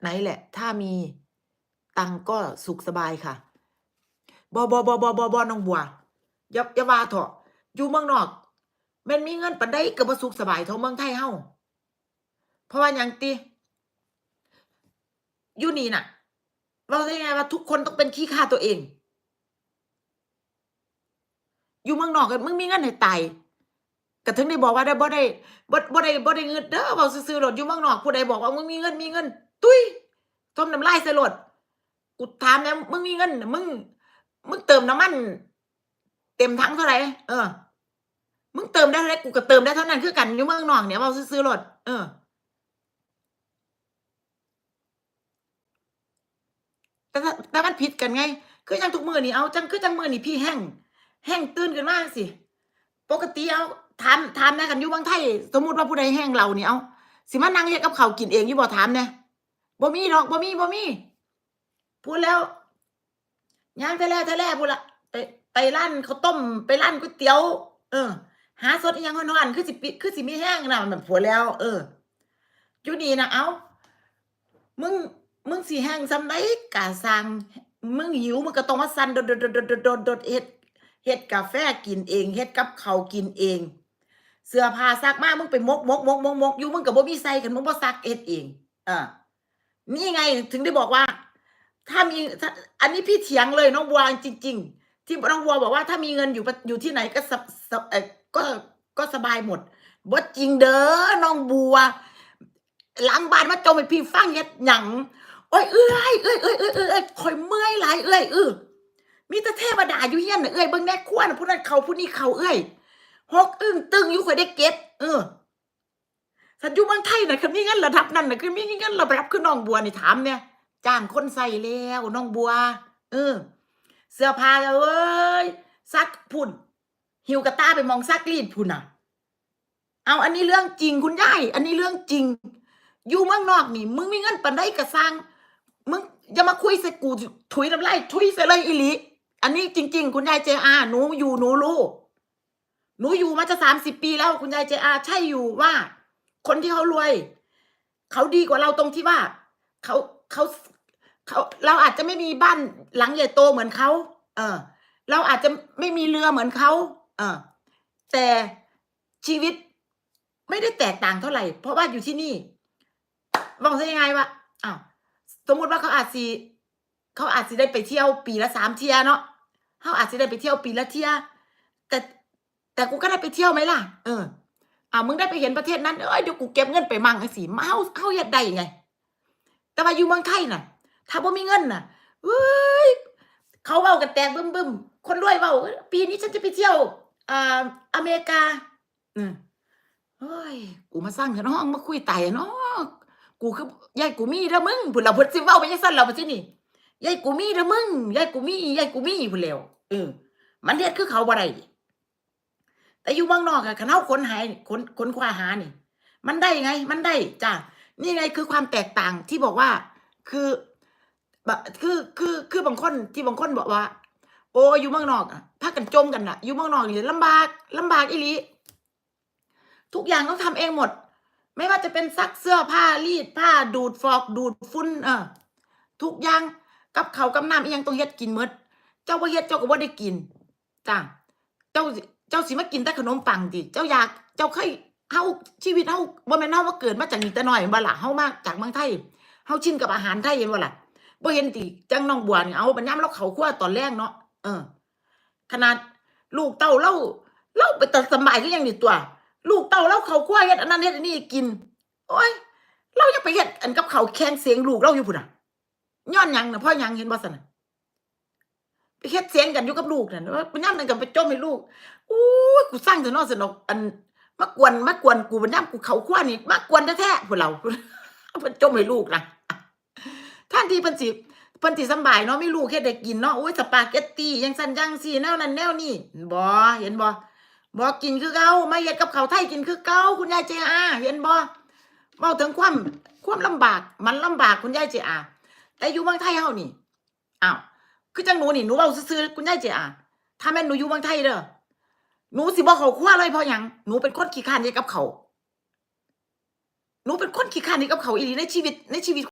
ไหนแหละ ถ้ามีตังก็สุขสบายค่ะบอบอบอบอบอบอน้องบัวอย่าอย่าว่าเถอะอยู่เมืองนอกแม่นมีเงินปานใดก็บ่สุขสบายเท่าเมืองไทยเฮาเพราะว่าหยังติอยู่นี่น่ะ เราได้ไงว่าทุกคนต้องเป็นขี้ข้าตัวเอง อยู่เมืองนอกกันมึงมีเงินให้ตายก็ถึงได้บอกว่าได้บ่ได้บ่บ่ได้บ่ได้เงินเด้อเว้าซื่อๆโลดอยู่เมืองนอกผู้ใดบอกว่ามึงมีเงินมีเงิน ตุ้ยทมน้ำลายใส่โลดกูถามแล้วมึงมีเงินมึงมึงเติมน้ำมัน เต็มถังเท่าไหร่เออ มึงเติมได้เท่าไหร่กูก็เติมได้เท่านั้นคือกันอยู่เมืองนอกเนี่ยเว้าซื่อๆโลดเออแต่แต่มันผิดกันไง คือจังทุกมือนี่เอาจังคือจังมือนี่พี่แห้งแห้งตื่นขึ้นมากสิปกติเอาถามถามแหน่กันอยู่เมืองไทย สมมติว่าผู้ใดแห้งเราเนี่เอาสิมานั่งเฮ็ดกับเขากินเองอยู่บ่ถามแหน่ บ่มีดอกบ่มีบ่มีพูดแล้วย่างแท้ๆแท้ๆพูดละไปไปร้านข้าต้มไปร้านก๋วยเตี๋ยว เออ หาสดยังฮ้อนๆคือสิปิคือสิมีแห้งนะมันพูดแล้ว เอออยู่นี่นะเอามึงมึงสิแห้งซ้ำใดกะสังมึงหิวมึงก็ต้องมาสั่นโดดๆๆๆๆๆเฮ็ดเฮ็ดกาแฟกินเองเฮ็ดกับข้าวกินเอง เสื้อผ้าซักมากมึงไปมกมกมกมกมกอยู่มึงก็บ่มีใส่กันมึงบ่ซักเฮ็ดเองอ่า นี่ไงถึงได้บอกว่า ถ้ามีถ้าอันนี้พี่เถียงเลยน้องบัวจริง ๆ ที่น้องบัวบอกว่าถ้ามีเงินอยู่ปะอยู่ที่ไหนก็สบสบเออก็ก็สบายหมดบ่จริงเด้อน้องบัวหลังบ้านมาจมให้พี่ฟังเฮ็ดหยังโอ้ยเอ้ยเอ้ยเอ้ยเอ้ยเอ้ยเอ้ยข่อยเมื่อยหลายเอ้ยเออมีแต่เทวดาอยู่เฮียนน่ะเอ้ยเบิ่งแน่ครัวน่ะผู้นั้นเขาผู้นี้เขาเอ้ยหกอึ้งตึงอยู่ข่อยได้เก็บ เออ สันอยู่เมืองไทยน่ะคือมีเงินระดับนั้นน่ะคือมีเงินระดับคือน้องบัวนี่ถามเนี่ยจ้างคนใส่แล้วน้องบัว เออ เสื้อผ้าเอ้ยซักพุ่น หิวกระตาไปมองซักรีดพุ่นน่ะ เอาอันนี้เรื่องจริงคุณยายอันนี้เรื่องจริง อยู่เมืองนอกนี่ มึงมีเงินปานใดก็สร้างมึงอย่ามาคุยใส่กูถุยน้ำลายถุยใส่เลยอีหลีอันนี้จริง ๆ คุณยายเจอาหนูอยู่หนูรู้หนูอยู่มาจะสามสิบปีแล้วคุณยายเจอาใช่อยู่ว่า คนที่เขารวย เขาดีกว่าเราตรงที่ว่าเขาเขาเขาเราอาจจะไม่มีบ้านหลังใหญ่โตเหมือนเขาเออ เราอาจจะไม่มีเรือเหมือนเขาเออ แต่ชีวิตไม่ได้แตกต่างเท่าไหร่ เพราะว่าอยู่ที่นี่บอกซะยังไงวะอ้าวสมมุติว่าเขาอาจสิเขาอาจสิได้ไปเที่ยวปีละสามเที่ยเนาะเขาอาจสิได้ไปเที่ยวปีละเที่ยแต่แต่กูก็ได้ไปเที่ยวไหมล่ะ เออ อ่ามึงได้ไปเห็นประเทศนั้นเอ้ยเดี๋ยวกูเก็บเงินไปมั่งไอ้สิมาเฮาเฮาเฮ็ดได้ยังไง แต่ว่าอยู่เมืองไทยน่ะ ถ้าบ่มีเงินน่ะเอ้ยเขาเว้ากันแตกบึ้มๆคนรวยเว้าปีนี้ฉันจะไปเที่ยวอ่าอเมริกาอืมเฮ้ยกูมาสร้างกันห้องมาคุยไต่เนาะกูคือยายกูมีเด้อมึงพุ่นเราพิ่นสิเว้าไปจังซั่นเราบ่สินี่ยายกูมีเด้อมึงยายกูมียายกูมีพุ่นแล้วเออมันเฮ็ดคือเขาบ่ได้ แต่อยู่เมืองนอกอะคันาค้นหาค้นค้นคว้าหานี่ มันได้ไง มันได้จ้ะนี่ไงคือความแตกต่างที่บอกว่า คือคือคือคือบางคนที่บางคนบอกว่า โอ้อยู่เมืองนอกอะพากันจมกันน่ะอยู่เมืองนอกนี่ลำบากลำบากอีหลีทุกอย่างต้องทำเองหมด ไม่ว่าจะเป็นซักเสื้อผ้ารีดผ้าดูดฟอกดูดฝุ่นเออทุกอย่างกับเขากับน้ำอียังต้องเฮ็ดกินมด เจ้าบ่เฮ็ดเจ้าก็บ่ได้กินจ้าเจ้า เจ้าสิมากินแต่ขนมปังติเจ้าอยากเจ้าเคยเฮาชีวิตเฮาบ่แม่นเฮามาเกิดมาจากนี่แต่น้อยบ่ล่ะเฮามาจากเมืองไทยเฮาชินกับอาหารไทยแม่นบ่ล่ะบ่เห็นติจังน้องบัวนี่เอาบัดยามเราเข้าครัวตอนแรกเนาะเออ ขนาดลูกเต้าเราเราไปแต่สบายคือหยังนี่ตัว ลูกเต้าเราเขาครัวเฮ็ดอันนั้นเฮ็ดอันนี้กิน โอ้ยเรายังไปเฮ็ดอันกับเขาแข่งเสียงลูกเราอยู่พุ่นน่ะย้อนยังนะพ่อยังเห็นบ่ซั่นน่ะ เฮ็ดเสียงกันอยู่กับลูกนั่นว่าไปย่ำนั่นกันไปจมให้ลูกอู้กูสร้างแต่นอสนอกอันมากวนมากวนกูบัดย่ำกูเขาครัวนี่มากวนแท้ๆพวกเราเพิ่นจมให้ลูกนะท่านที่เพิ่นสิเพิ่นสิสบายเนาะไมีลูกเฮ็ดได้กินเนาะโอ้ยสปาเกตตีจังซั่นจังซี่แนวนั้นแนวนี้บ่เห็นบ่บ่กินคือเก่ามาเฮ็ดกับเขาไทยกินคือเก่าคุณยายเจอาเห็นบ่เมาถึงความความลำบากมันลำบากคุณยายเจอาแต่อยู่เมืองไทยเฮานี่อ้าว คือจังหนูนี่หนูเบาซื่อๆคุณยายเจอาถ้าแม่นหนูอยู่เมืองไทยเด้อหนูสิบอกเขาคว้าเลยเพราะยังหนูเป็นคนขี้ข้านเฮ็ดกับเขาหนูเป็นคนขี้ข้านเฮ็ดกับเขาอีหลีในชีวิตในชีวิต